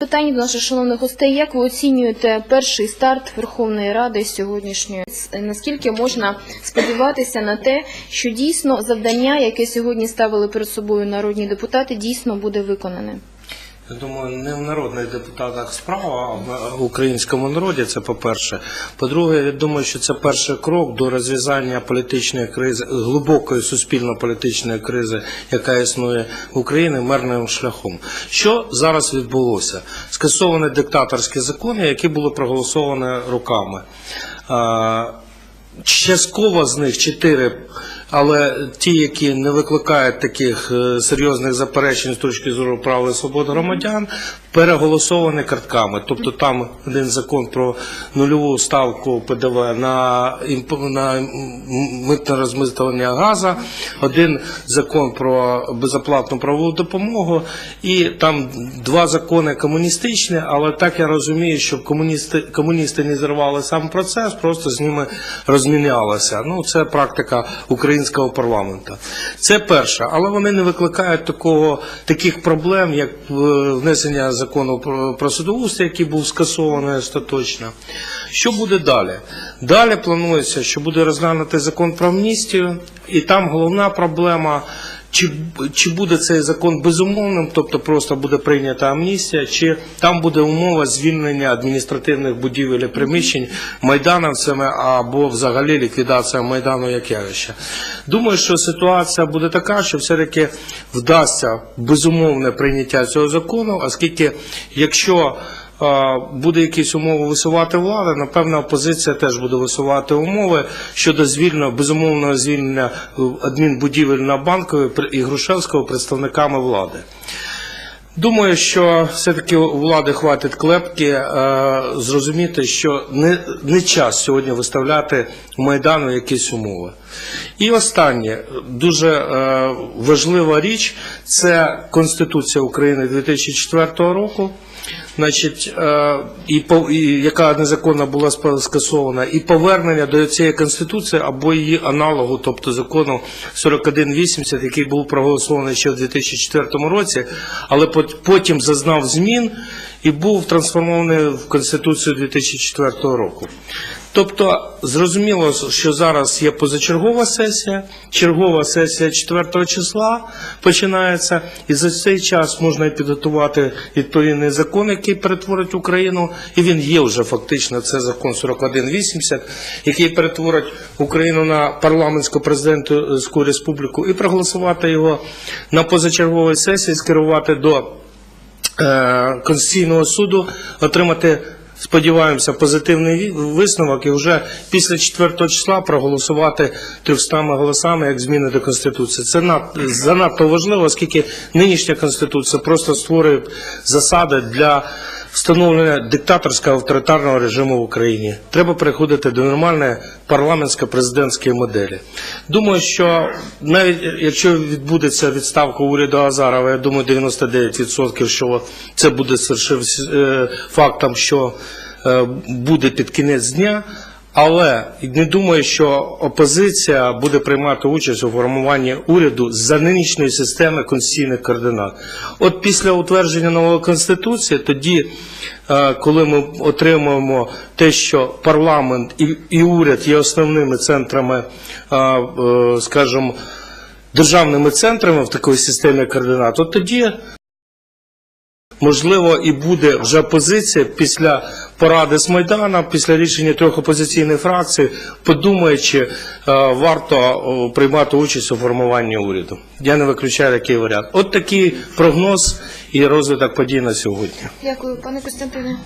Питання до наших шановних гостей. Як ви оцінюєте перший старт Верховної Ради сьогоднішньої? Наскільки можна сподіватися на те, що дійсно завдання, яке сьогодні ставили перед собою народні депутати, дійсно буде виконане? Я думаю, не в народних депутатах справа, а в українському народі. Це по-перше. По-друге, я думаю, що це перший крок до розв'язання політичної кризи, глибокої суспільно-політичної кризи, яка існує в Україні, мирним шляхом. Що зараз відбулося? Скасовані диктаторські закони, які були проголосовані руками. Частково з них чотири, але ті, які не викликають таких е, серйозних заперечень з точки зору прав і свобод громадян, переголосовані картками. Тобто там один закон про нульову ставку ПДВ на, на митне розмитування газу, один закон про безоплатну правову допомогу, і там два закони комуністичні, але так я розумію, щоб комуністи, комуністи не зірвали сам процес, просто з ними розмінялося. Ну, це практика українського парламенту. Це перше, але вони не викликають такого, таких проблем, як е, внесення закону про, судоустрій, який був скасований остаточно. Що буде далі? Далі планується, що буде розглянути закон про амністію, і там головна проблема. Чи, чи буде цей закон безумовним, тобто просто буде прийнята амністія, чи там буде умова звільнення адміністративних будівель і приміщень майдановцями або взагалі ліквідація майдану як явища? Думаю, що ситуація буде така, що все-таки вдасться безумовне прийняття цього закону, оскільки якщо буде якісь умови висувати влада, напевно, опозиція теж буде висувати умови щодо звільнення, безумовного звільнення адмінбудівель на банкові і Грушевського представниками влади. Думаю, що все-таки влади хватить клепки е, зрозуміти, що не, не час сьогодні виставляти Майдану якісь умови. І останнє, дуже е, важлива річ, це Конституція України 2004 року. Значить, е, і, яка незаконно була скасована, і повернення до цієї конституції або її аналогу, тобто закону 4180, який був проголосований ще в 2004 році, але пот- потім зазнав змін і був трансформований в конституцію 2004 року. Тобто зрозуміло, що зараз є позачергова сесія, чергова сесія 4 числа починається, і за цей час можна підготувати відповідний закон, який перетворить Україну, і він є вже фактично. Це закон 4180, який перетворить Україну на парламентську президентську республіку, і проголосувати його на позачерговій сесії, скерувати до е, Конституційного суду, отримати, сподіваємося, позитивний висновок і вже після 4 числа проголосувати 300 голосами як зміни до Конституції. Це над, занадто важливо, оскільки нинішня Конституція просто створює засади для встановлення диктаторського авторитарного режиму в Україні. Треба переходити до нормальної парламентсько-президентської моделі. Думаю, що навіть якщо відбудеться відставка уряду Азарова, я думаю, 99% що це буде е, фактом, що е, буде під кінець дня. Але не думаю, що опозиція буде приймати участь у формуванні уряду за нинішньої системи конституційних координат. От після утвердження нової конституції, тоді, е, коли ми отримуємо те, що парламент і, уряд є основними центрами, е, е, скажімо, державними центрами в такій системі координат, от тоді Можливо, і буде вже позиція після поради з Майдана, після рішення трьох опозиційних фракцій, подумаючи, е, варто приймати участь у формуванні уряду. Я не виключаю такий варіант. От такий прогноз і розвиток подій на сьогодні. Дякую, пане Костянтине.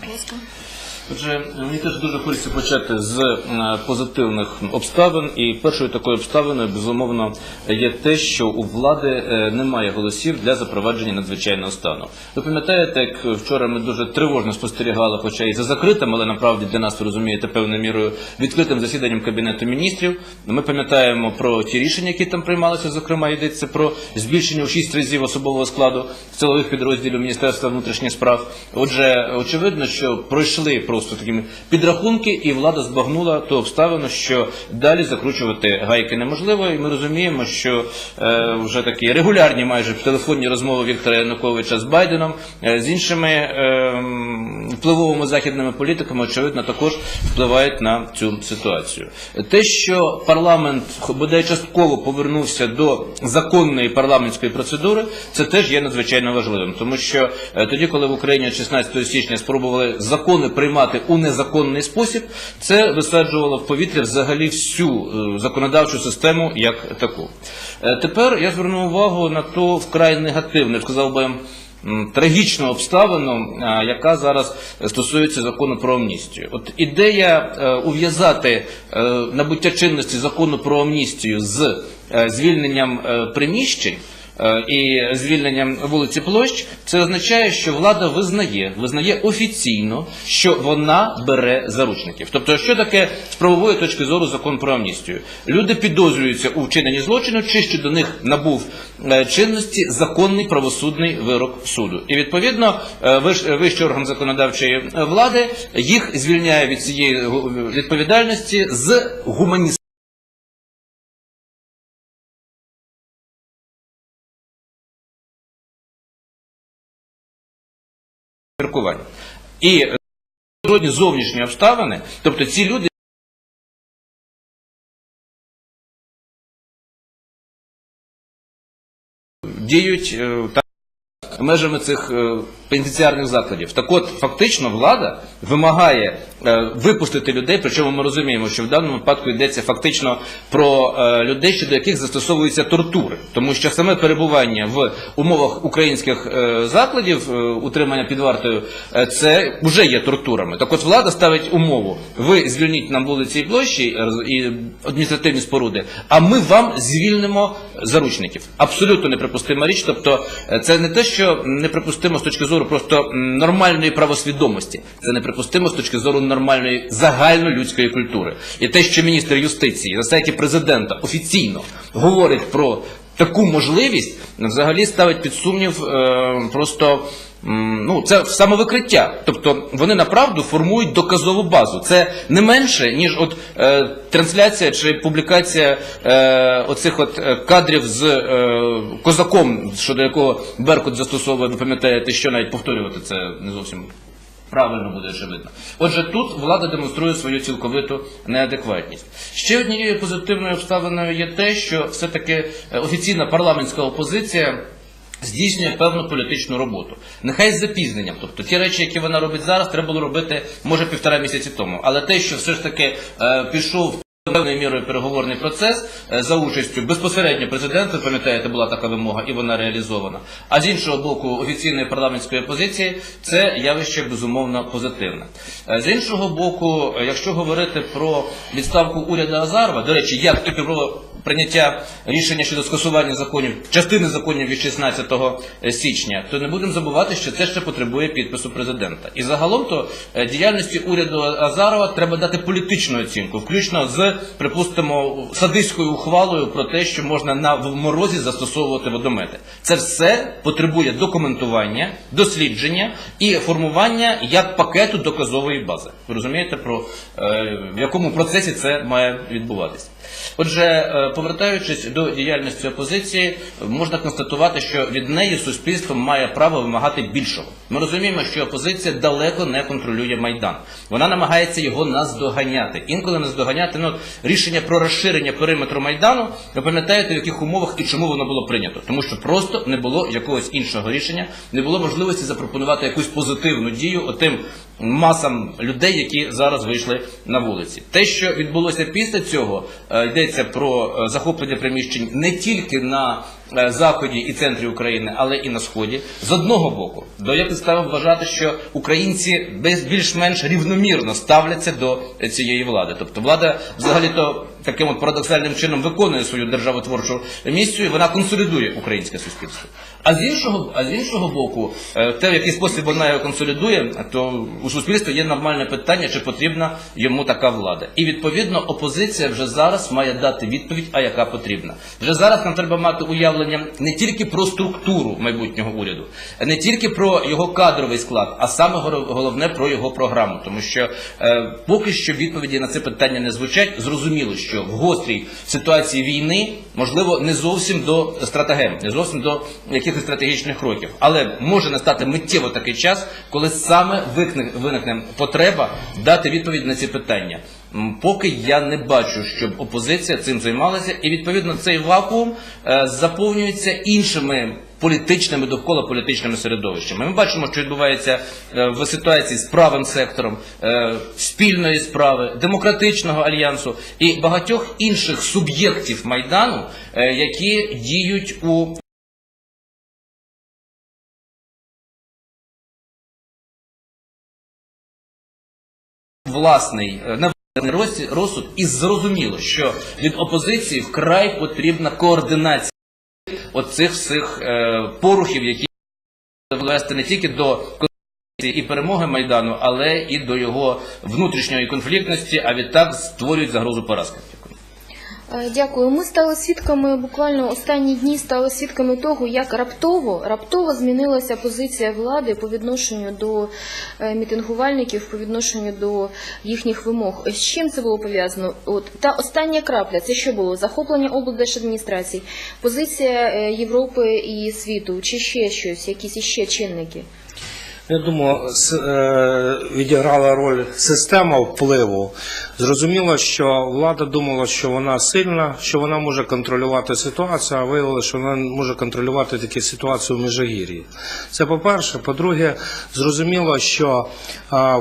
Отже, мені теж дуже хочеться почати з е, позитивних обставин. І першою такою обставиною, безумовно, є те, що у влади е, немає голосів для запровадження надзвичайного стану. Ви пам'ятаєте, як вчора ми дуже тривожно спостерігали, хоча і за закритим, але насправді для нас ви розумієте певною мірою відкритим засіданням кабінету міністрів. Ми пам'ятаємо про ті рішення, які там приймалися. Зокрема, йдеться про збільшення у шість разів особового складу силових підрозділів Міністерства внутрішніх справ. Отже, очевидно, що пройшли просто такі підрахунки, і влада збагнула ту обставину, що далі закручувати гайки неможливо. І ми розуміємо, що е, вже такі регулярні майже телефонні розмови Віктора Януковича з Байденом, е, з іншими е, впливовими західними політиками, очевидно, також впливають на цю ситуацію. Те, що парламент бодай частково повернувся до законної парламентської процедури, це теж є надзвичайно важливим, тому що е, тоді, коли в Україні 16 січня спробували закони приймати у незаконний спосіб, це висаджувало в повітря взагалі всю е, законодавчу систему як таку. Е, Тепер я зверну увагу на то вкрай негативне, сказав би. Трагічну обставину, яка зараз стосується закону про амністію. От ідея е, ув'язати е, набуття чинності закону про амністію з е, звільненням е, приміщень е, і звільненням вулиці площ, це означає, що влада визнає, визнає офіційно, що вона бере заручників. Тобто, що таке з правової точки зору закон про амністію? Люди підозрюються у вчиненні злочину, чи що до них набув е, чинності законний правосудний вирок суду. І відповідно е, вищий орган законодавчої е, влади їх звільняє від цієї відповідальності з гуманістичної міркувань. І сьогодні жодні зовнішні обставини, тобто ці люди. Діють е, так межами цих е, пенітенціарних закладів. Так от, фактично, влада вимагає е, випустити людей, причому ми розуміємо, що в даному випадку йдеться фактично про е, людей, щодо яких застосовуються тортури, тому що саме перебування в умовах українських е, закладів е, утримання під вартою, е, це вже є тортурами. Так от влада ставить умову: ви звільніть нам вулиці і площі е, і адміністративні споруди, а ми вам звільнимо заручників. Абсолютно неприпустима річ. Тобто, е, це не те, що неприпустимо з точки зору просто нормальної правосвідомості, це неприпустимо з точки зору нормальної загальнолюдської культури. І те, що міністр юстиції на сайті президента офіційно говорить про таку можливість, взагалі ставить під сумнів е, просто. Ну, це самовикриття. Тобто вони направду формують доказову базу. Це не менше, ніж от е, трансляція чи публікація е, оцих от е, кадрів з е, козаком, щодо якого Беркут застосовує, ви пам'ятаєте, що навіть повторювати це не зовсім Правильно буде очевидно. Отже, тут влада демонструє свою цілковиту неадекватність. Ще однією позитивною обставиною є те, що все-таки е, офіційна парламентська опозиція. Здійснює певну політичну роботу, нехай з запізненням. Тобто ті речі, які вона робить зараз, треба було робити може півтора місяці тому. Але те, що все ж таки е, пішов певною мірою переговорний процес е, за участю безпосередньо президента, пам'ятаєте, була така вимога, і вона реалізована. А з іншого боку, офіційної парламентської опозиції це явище безумовно позитивне. Е, З іншого боку, е, якщо говорити про відставку уряду Азарова, до речі, як було прийняття рішення щодо скасування законів, частини законів від 16 січня, то не будемо забувати, що це ще потребує підпису президента. І загалом то е, діяльності уряду Азарова треба дати політичну оцінку, включно з, припустимо, садистською ухвалою про те, що можна на в морозі застосовувати водомети. Це все потребує документування, дослідження і формування як пакету доказової бази. Ви розумієте, про е, в якому процесі це має відбуватися. Отже, е, повертаючись до діяльності опозиції, можна констатувати, що від неї суспільство має право вимагати більшого. Ми розуміємо, що опозиція далеко не контролює майдан. Вона намагається його наздоганяти. Інколи наздоганяти ну, рішення про розширення периметру майдану. Ви пам'ятаєте, в яких умовах і чому воно було прийнято? Тому що просто не було якогось іншого рішення, не було можливості запропонувати якусь позитивну дію отим масам людей, які зараз вийшли на вулиці. Те, що відбулося після цього, е, йдеться про е, захоплення приміщень не тільки на заході і центрі України, але і на сході. З одного боку, до я підстави вважати, що українці більш-менш рівномірно ставляться до е, цієї влади. Тобто влада взагалі-то таким от парадоксальним чином виконує свою державотворчу місію, вона консолідує українське суспільство. А з іншого, а з іншого боку, е, те, в який спосіб вона його консолідує, то у суспільства є нормальне питання, чи потрібна йому така влада. І відповідно опозиція вже зараз має дати відповідь, а яка потрібна. Вже зараз нам треба мати уявлення. Уявлення не тільки про структуру майбутнього уряду, не тільки про його кадровий склад, а саме головне про його програму. Тому що е, поки що відповіді на це питання не звучать. Зрозуміло, що в гострій ситуації війни можливо не зовсім до стратегем, не зовсім до якихось стратегічних кроків, але може настати миттєво такий час, коли саме виникне потреба дати відповідь на ці питання. Поки я не бачу, щоб опозиція цим займалася, і відповідно цей вакуум е, заповнюється іншими політичними довкола політичними середовищами. Ми бачимо, що відбувається е, в ситуації з правим сектором е, спільної справи, демократичного альянсу і багатьох інших суб'єктів майдану, які діють у власний на розсуд, і зрозуміло, що від опозиції вкрай потрібна координація оцих всіх е, порухів, які вести не тільки до і перемоги майдану, але і до його внутрішньої конфліктності, а відтак створюють загрозу поразки. Е, Дякую. Ми стали свідками буквально останні дні стали свідками того, як раптово раптово змінилася позиція влади по відношенню до е, мітингувальників, по відношенню до їхніх вимог. З чим це було пов'язано? От та остання крапля, це що було? Захоплення облдержадміністрацій, позиція е, Європи і світу, чи ще щось, якісь іще чинники? Я думаю, е, відіграла роль система впливу. Зрозуміло, що влада думала, що вона сильна, що вона може контролювати ситуацію, а виявилося, що вона може контролювати таку ситуацію в Міжгір'ї. Це по-перше. По-друге, зрозуміло, що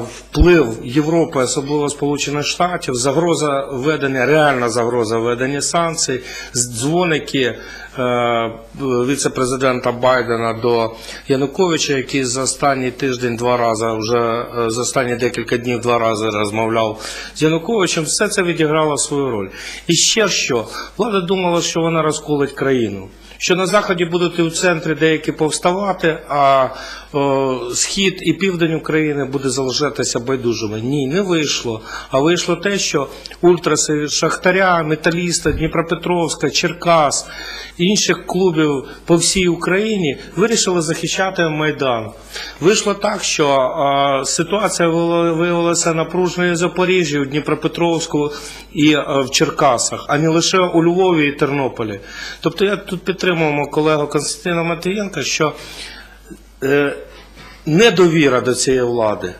вплив Європи, особливо Сполучених Штатів, загроза введення, реальна загроза введення санкцій, дзвоники е, віце-президента Байдена до Януковича, який за останній тиждень два рази, вже е, за останні декілька днів два рази розмовляв з Януковичем, все це відіграло свою роль. І ще що, влада думала, що вона розколить країну. Що на заході будуть і в центрі деякі повставати, а о, схід і південь України буде залишатися байдужими. Ні, не вийшло. А вийшло те, що ультраси Шахтаря, Металіста, Дніпропетровська, Черкас, інших клубів по всій Україні вирішили захищати Майдан. Вийшло так, що а, ситуація вила- виявилася напруженою в Запоріжжі, у Дніпропетровську і а, в Черкасах, а не лише у Львові і Тернополі. Тобто я тут підтримую мого колегу Константина Матвієнка, що е, недовіра до цієї влади.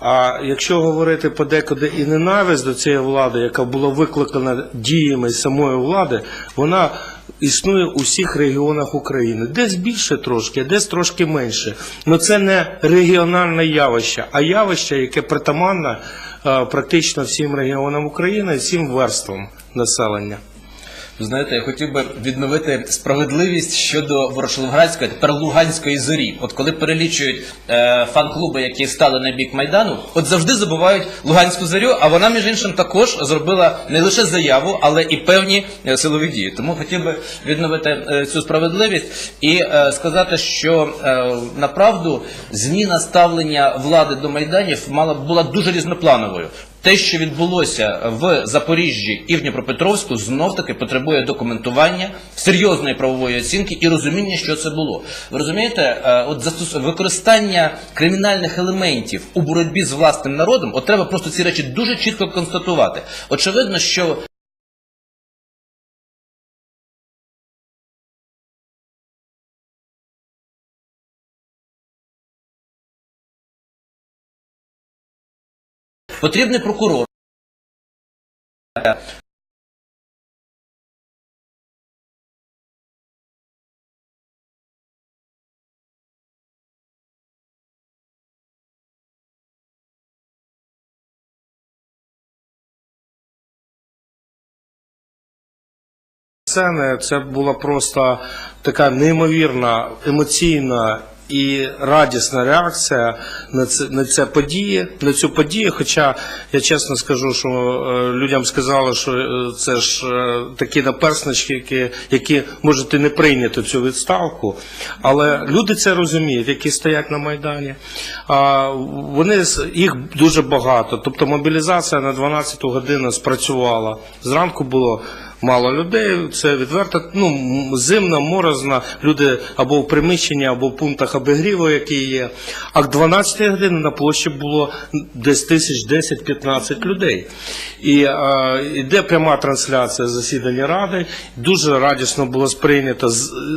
А якщо говорити подекуди і ненависть до цієї влади, яка була викликана діями самої влади, вона існує у всіх регіонах України. Десь більше трошки, десь трошки менше. Але це не регіональне явище, а явище, яке притаманне е, практично всім регіонам України всім верствам населення. Знаєте, я хотів би відновити справедливість щодо Ворошиловградської, тепер Луганської зорі. От коли перелічують е, фан-клуби, які стали на бік Майдану, от завжди забувають Луганську зорю, а вона, між іншим, також зробила не лише заяву, але і певні е, силові дії. Тому хотів би відновити е, цю справедливість і е, сказати, що е, направду зміна ставлення влади до майданів мала була дуже різноплановою. Те, що відбулося в Запоріжжі і в Дніпропетровську, знов таки потребує документування, серйозної правової оцінки і розуміння, що це було. Ви розумієте, е, от застос... використання кримінальних елементів у боротьбі з власним народом, от треба просто ці речі дуже чітко констатувати. Очевидно, що потрібний прокурор. це була просто така неймовірна емоційна і радісна реакція на це на це події, на цю подію. Хоча я чесно скажу, що е, людям сказали, що е, це ж е, такі наперснички, які, які можуть і не прийняти цю відставку. Але люди це розуміють, які стоять на майдані. А вони їх дуже багато. Тобто мобілізація на 12 годину спрацювала. Зранку було мало людей. Це відверто ну, зимна, морозна, люди або в приміщенні, або в пунктах обігріву, які є. А к 12 годині на площі було десь тисяч 10-15 людей. І е, йде пряма трансляція засідання Ради. Дуже радісно було сприйнято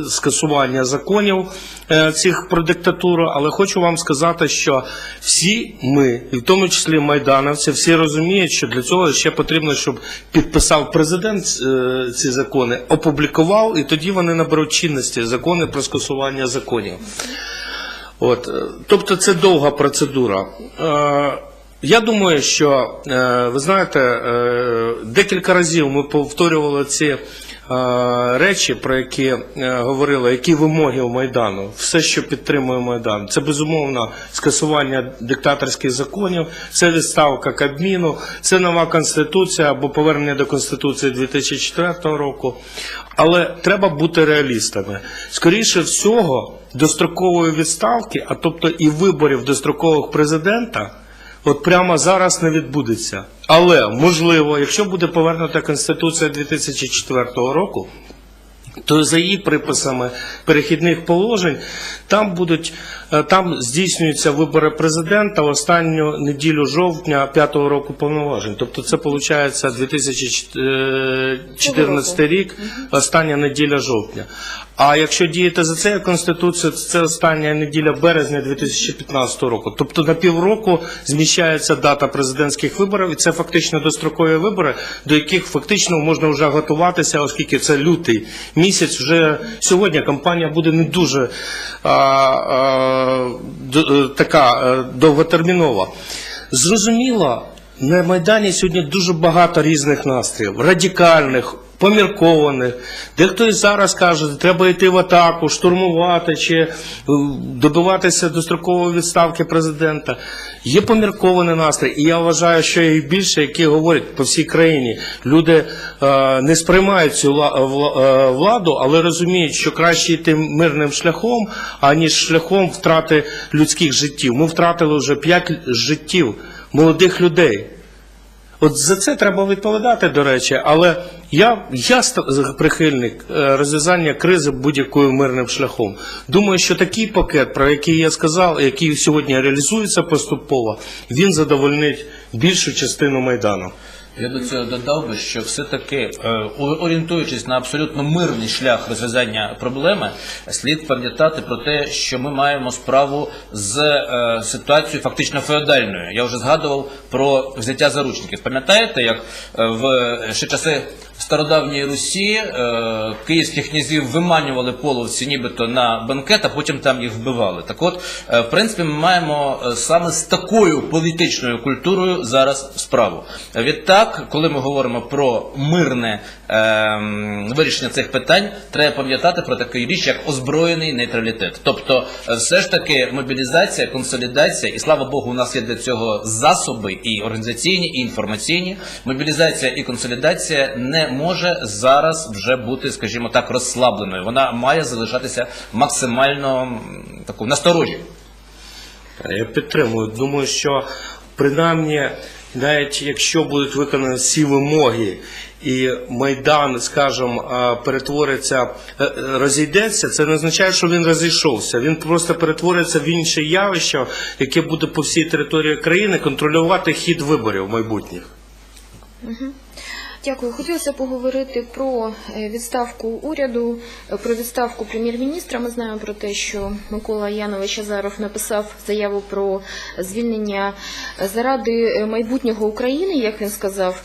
скасування законів цих про диктатуру. Але хочу вам сказати, що всі ми, і в тому числі майдановці, всі розуміють, що для цього ще потрібно, щоб підписав президент е, ці закони, опублікував, і тоді вони наберуть чинності закони про скасування законів. От, е, тобто це довга процедура. Е, Я думаю, що е, ви знаєте, е, декілька разів ми повторювали ці е, речі, про які е, говорили, які вимоги у Майдану, все, що підтримує Майдан. Це безумовно скасування диктаторських законів, це відставка Кабміну, це нова конституція або повернення до конституції 2004 року. Але треба бути реалістами. Скоріше всього, дострокової відставки, а тобто і виборів дострокових президента, от прямо зараз не відбудеться. Але можливо, якщо буде повернута Конституція 2004 року, то за її приписами перехідних положень там будуть там здійснюються вибори президента в останню неділю жовтня п'ятого року повноважень. Тобто це виходить 2014 рік, остання неділя жовтня. А якщо діяти за цією конституцією, то це остання неділя березня 2015 року. Тобто на півроку зміщається дата президентських виборів, і це фактично дострокові вибори, до яких фактично можна вже готуватися, оскільки це лютий місяць. Вже сьогодні кампанія буде не дуже а, а, е, така е, довготермінова. Зрозуміло, на Майдані сьогодні дуже багато різних настроїв, радикальних, поміркованих. Дехто і зараз каже, що треба йти в атаку, штурмувати чи е, добиватися дострокової відставки президента. Є поміркований настрій, і я вважаю, що їх більше, які говорять по всій країні. Люди е, не сприймають цю е, владу, але розуміють, що краще йти мирним шляхом, аніж шляхом втрати людських життів. Ми втратили вже п'ять життів молодих людей. От за це треба відповідати, до речі, але я, я прихильник е, розв'язання кризи будь-якою мирним шляхом. Думаю, що такий пакет, про який я сказав, який сьогодні реалізується поступово, він задовольнить більшу частину майдану. Я до цього додав би, що все-таки е, орієнтуючись на абсолютно мирний шлях розв'язання проблеми, слід пам'ятати про те, що ми маємо справу з е, ситуацією фактично феодальною. Я вже згадував про взяття заручників. Пам'ятаєте, як е, в ще часи стародавньої Русі е, київських князів виманювали половці нібито на банкет, а потім там їх вбивали. Так от, е, в принципі, ми маємо е, саме з такою політичною культурою зараз справу. Відтак, коли ми говоримо про мирне е, вирішення цих питань, треба пам'ятати про таку річ, як озброєний нейтралітет. Тобто, е, все ж таки мобілізація, консолідація, і слава Богу, у нас є для цього засоби і організаційні, і інформаційні. Мобілізація і консолідація не може зараз вже бути, скажімо так, розслабленою. Вона має залишатися максимально таку насторожі. Я підтримую. Думаю, що принаймні, навіть якщо будуть виконані всі вимоги, і майдан, скажімо, перетвориться, е, е, розійдеться, це не означає, що він розійшовся. Він просто перетвориться в інше явище, яке буде по всій території країни контролювати хід виборів майбутніх. Дякую. Хотілося поговорити про е, відставку уряду, е, про відставку прем'єр-міністра. Ми знаємо про те, що Микола Янович Азаров написав заяву про звільнення заради е, майбутнього України, як він сказав.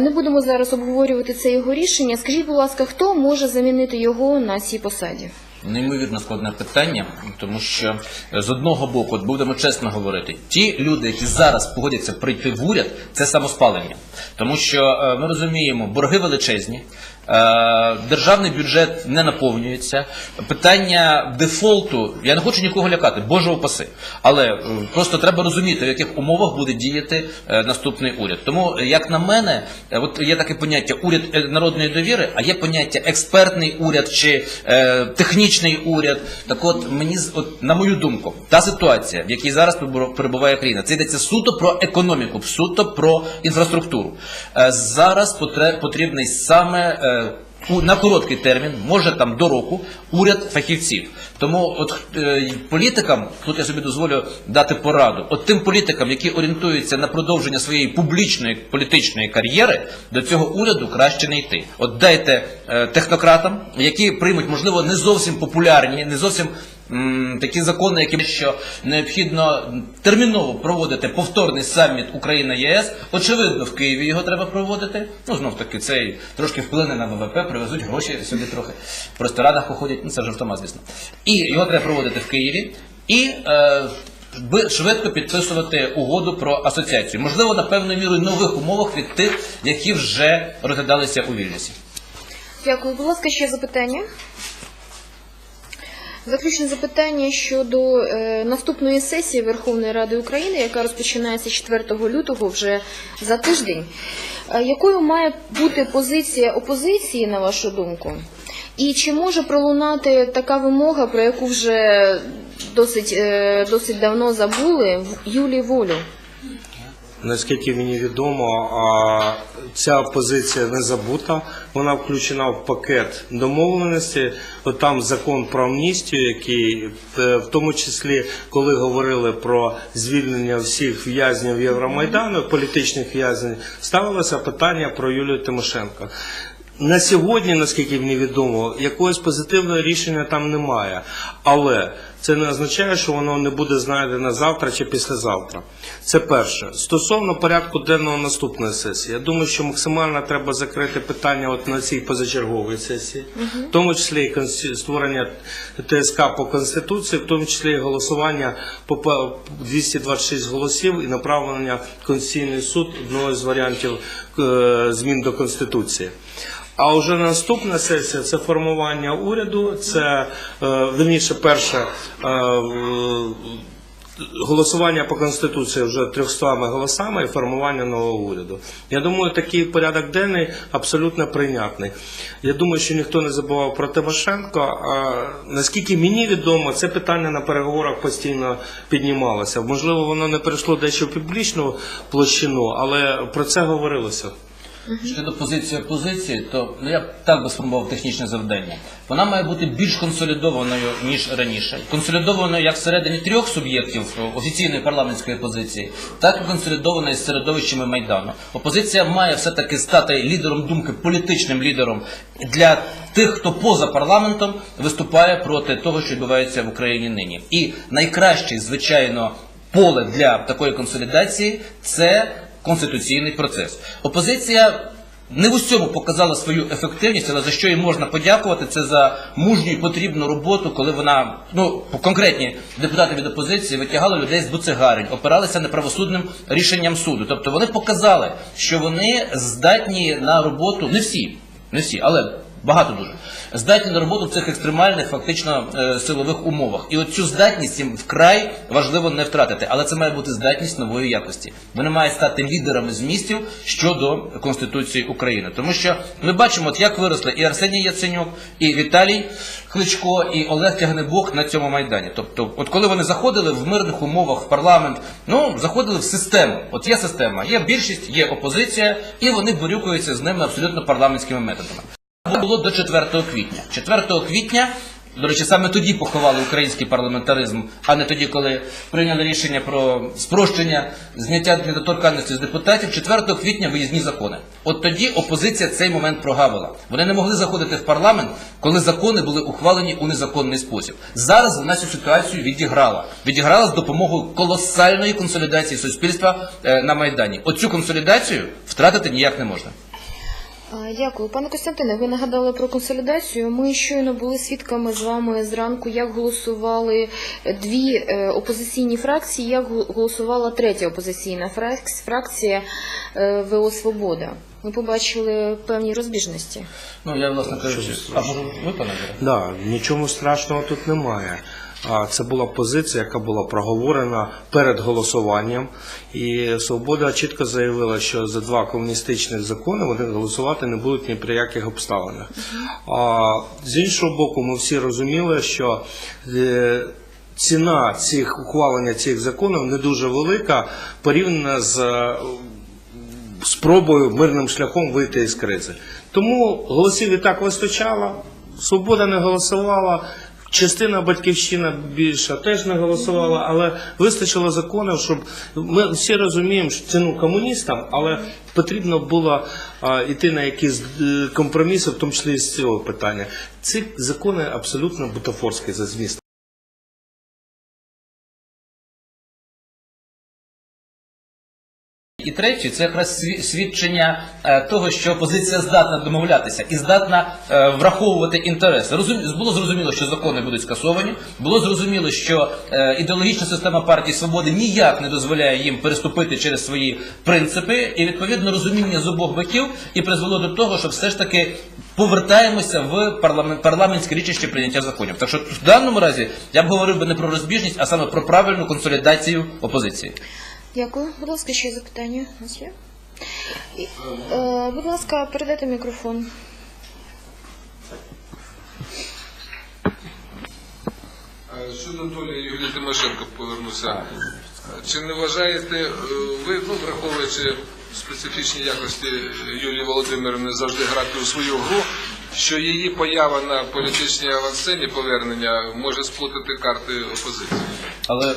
Не будемо зараз обговорювати це його рішення. Скажіть, будь ласка, хто може замінити його на цій посаді? Неймовірно складне питання, тому що е, з одного боку, от будемо чесно говорити, ті люди, які зараз погодяться прийти в уряд, це самоспалення. Тому що е, ми розуміємо, борги величезні, Державний бюджет не наповнюється. Питання дефолту, я не хочу нікого лякати, боже упаси. Але е, просто треба розуміти, в яких умовах буде діяти е, наступний уряд. Тому, е, як на мене, е, от є таке поняття уряд е, народної довіри, а є поняття експертний уряд чи е, технічний уряд. Так от мені от, на мою думку, та ситуація, в якій зараз перебу- перебуває країна, це йдеться суто про економіку, суто про інфраструктуру. Е, зараз потрібний саме. Е, на короткий термін, може там до року, уряд фахівців. Тому от е, політикам, тут я собі дозволю дати пораду, от тим політикам, які орієнтуються на продовження своєї публічної політичної кар'єри, до цього уряду краще не йти. От дайте е, технократам, які приймуть, можливо, не зовсім популярні, не зовсім такі закони, які що необхідно терміново проводити повторний саміт Україна ЄС. Очевидно, в Києві його треба проводити. Ну знов таки це трошки вплине на ВВП, привезуть гроші сюди трохи. В ресторанах походять, ну це вже автомат, звісно. І його треба проводити в Києві. І е, швидко підписувати угоду про асоціацію. Можливо, на певною мірою нових умовах від тих, які вже розглядалися у Вільнюсі. Дякую. Будь ласка, ще запитання. Заключне запитання щодо е, наступної сесії Верховної Ради України, яка розпочинається 4 лютого вже за тиждень. Е, якою має бути позиція опозиції, на вашу думку? І чи може пролунати така вимога, про яку вже досить, е, досить давно забули, в Юлії Волю? Наскільки мені відомо, ця позиція не забута. Вона включена в пакет домовленості. От там закон про амністію, який е, в тому числі, коли говорили про звільнення всіх в'язнів Євромайдану, політичних в'язнів, ставилося питання про Юлію Тимошенко. На сьогодні, наскільки мені відомо, якогось позитивного рішення там немає. Але це не означає, що воно не буде знайдено завтра чи післязавтра. Це перше. Стосовно порядку денного наступної сесії, я думаю, що максимально треба закрити питання от на цій позачерговій сесії, в тому числі і створення ТСК по Конституції, в тому числі і голосування по па- 226 голосів і направлення в Конституційний суд одного з варіантів е, змін до Конституції. А вже наступна сесія це формування уряду, це е, верніше перше е, голосування по конституції вже 300 голосами і формування нового уряду. Я думаю, такий порядок денний абсолютно прийнятний. Я думаю, що ніхто не забував про Тимошенко. А наскільки мені відомо, це питання на переговорах постійно піднімалося. Можливо, воно не перейшло дещо в публічну площину, але про це говорилося. Щодо позиції опозиції, то ну я так би сформував технічне завдання. Вона має бути більш консолідованою ніж раніше. Консолідованою як всередині трьох суб'єктів офіційної парламентської опозиції, так і консолідованою з середовищами майдану. Опозиція має все таки стати лідером думки, політичним лідером для тих, хто поза парламентом виступає проти того, що відбувається в Україні нині. І найкраще, звичайно, поле для такої консолідації це конституційний процес. Опозиція не в усьому показала свою ефективність, але за що їй можна подякувати, це за мужню і потрібну роботу, коли вона, ну конкретні депутати від опозиції витягали людей з буцегарень, опиралися неправосудним рішенням суду. Тобто вони показали, що вони здатні на роботу, не всі, не всі, але багато дуже. Здатні на роботу в цих екстремальних фактично е, силових умовах. І от цю здатність їм вкрай важливо не втратити. Але це має бути здатність нової якості. Вони мають стати лідерами змістів щодо Конституції України. Тому що ми бачимо, от як виросли і Арсеній Яценюк, і Віталій Кличко, і Олег Тягнебок на цьому майдані. Тобто, от коли вони заходили в мирних умовах в парламент, ну заходили в систему. От є система, є більшість, є опозиція, і вони борюкаються з ними абсолютно парламентськими методами було до 4 квітня. 4 квітня, до речі, саме тоді поховали український парламентаризм, а не тоді, коли прийняли рішення про спрощення зняття недоторканності з депутатів. 4 квітня виїзні закони. От тоді опозиція цей момент прогавила. Вони не могли заходити в парламент, коли закони були ухвалені у незаконний спосіб. Зараз вона цю ситуацію відіграла. Відіграла з допомогою колосальної консолідації суспільства е, на майдані. Оцю консолідацію втратити ніяк не можна. Дякую, пане Костянтине. Ви нагадали про консолідацію. Ми щойно були свідками з вами зранку, як голосували дві е, опозиційні фракції, як голосувала третя опозиційна фрак- фракція е, ВО Свобода. Ми побачили певні розбіжності. Ну я власне кажучи, а може ви пане? Да, нічого страшного тут немає. Це була позиція, яка була проговорена перед голосуванням, і Свобода чітко заявила, що за два комуністичних закони вони голосувати не будуть ні при яких обставинах. А з іншого боку, ми всі розуміли, що е, ціна цих ухвалення цих законів не дуже велика порівняно з е, спробою мирним шляхом вийти із кризи. Тому голосів і так вистачало, свобода не голосувала. Частина батьківщина більша теж не голосувала, але вистачило законів, щоб ми всі розуміємо що ціну комуністам, але потрібно було а, йти на якісь е, компроміси, в тому числі і з цього питання. Ці закони абсолютно бутафорські за змістом. І третє, це якраз свідчення е, того, що опозиція здатна домовлятися і здатна е, враховувати інтереси. Було зрозуміло, що закони будуть скасовані. Було зрозуміло, що е, ідеологічна система партії свободи ніяк не дозволяє їм переступити через свої принципи, і відповідно розуміння з обох боків і призвело до того, що все ж таки повертаємося в парламент, парламентське річище прийняття законів. Так що в даному разі я б говорив би не про розбіжність, а саме про правильну консолідацію опозиції. Дякую. Будь ласка, ще запитання у нас є? Е, будь ласка, передайте мікрофон. Щодо долі Юлії Тимошенко повернуся. Чи не вважаєте е, ви, ну враховуючи специфічні якості Юлії Володимирівни завжди грати у свою гру, що її поява на політичній авансцені повернення може сплутати карти опозиції? Але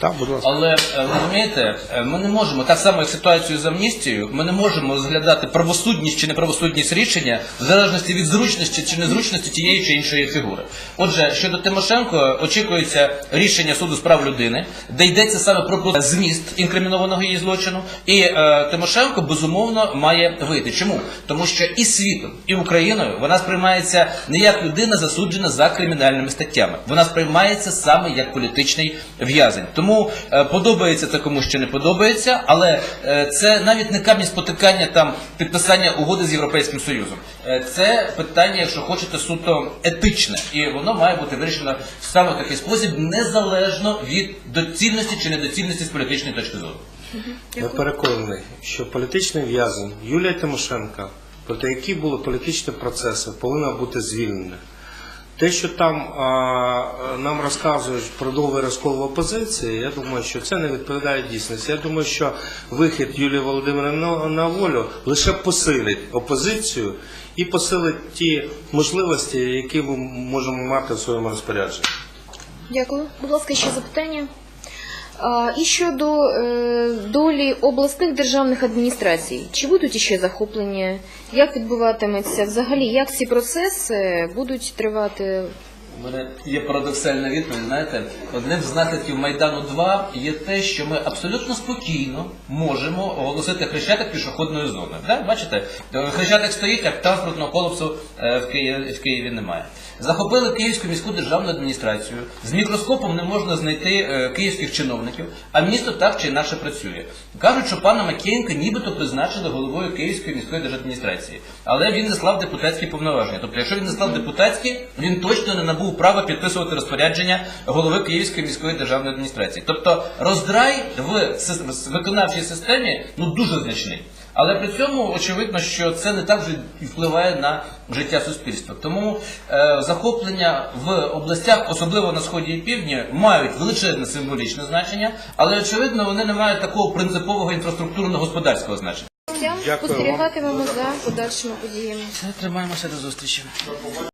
Так, будь ласка. Але е, ви розумієте, е, ми не можемо так само, як ситуацію з амністією, ми не можемо розглядати правосудність чи неправосудність рішення в залежності від зручності чи незручності тієї чи іншої фігури. Отже, щодо Тимошенко очікується рішення суду з прав людини, де йдеться саме про зміст інкримінованого її злочину, і е, Тимошенко безумовно має вийти. Чому? Тому що і світом, і Україною вона сприймається не як людина засуджена за кримінальними статтями. Вона сприймається саме як політичний в'язень. Тому е, подобається це комусь чи не подобається, але е, це навіть не камінь спотикання там підписання угоди з Європейським Союзом. Е, це питання, якщо хочете, суто етичне, і воно має бути вирішено саме в такий спосіб, незалежно від доцільності чи недоцільності з політичної точки зору. Я переконаний, що політичний в'язень Юлія Тимошенка, проти які були політичні процеси, повинна бути звільнена. Те, що там а, нам розказують про новий розкол опозиції, я думаю, що це не відповідає дійсності. Я думаю, що вихід Юлії Володимирівни на волю лише посилить опозицію і посилить ті можливості, які ми можемо мати в своєму розпорядженні. Дякую. Будь ласка, ще запитання. І щодо е, долі обласних державних адміністрацій, чи будуть іще захоплення? Як відбуватиметься взагалі? Як ці процеси будуть тривати? У мене є парадоксальна відповідь. Знаєте, одним з наслідків Майдану 2 є те, що ми абсолютно спокійно можемо оголосити хрещатик пішохідною зоною. Да? Бачите, Е, хрещатик стоїть, як транспортного колапсу е, в Києві, в Києві немає. Захопили Київську міську державну адміністрацію. З мікроскопом не можна знайти е, київських чиновників, а місто так чи інакше працює. Кажуть, що пана Макієнка нібито призначили головою Київської міської держадміністрації, але він не слав депутатські повноваження. Тобто, якщо він не слав депутатські, він точно не набув права підписувати розпорядження голови Київської міської державної адміністрації. Тобто роздрай в виконавчій системі ну дуже значний. Але при цьому очевидно, що це не так вже і впливає на життя суспільства. Тому е, захоплення в областях, особливо на сході і півдні, мають величезне символічне значення, але очевидно вони не мають такого принципового інфраструктурно-господарського значення. Дякую. Спостерігатимемо за подальшими подіями. Тримаємося до зустрічі.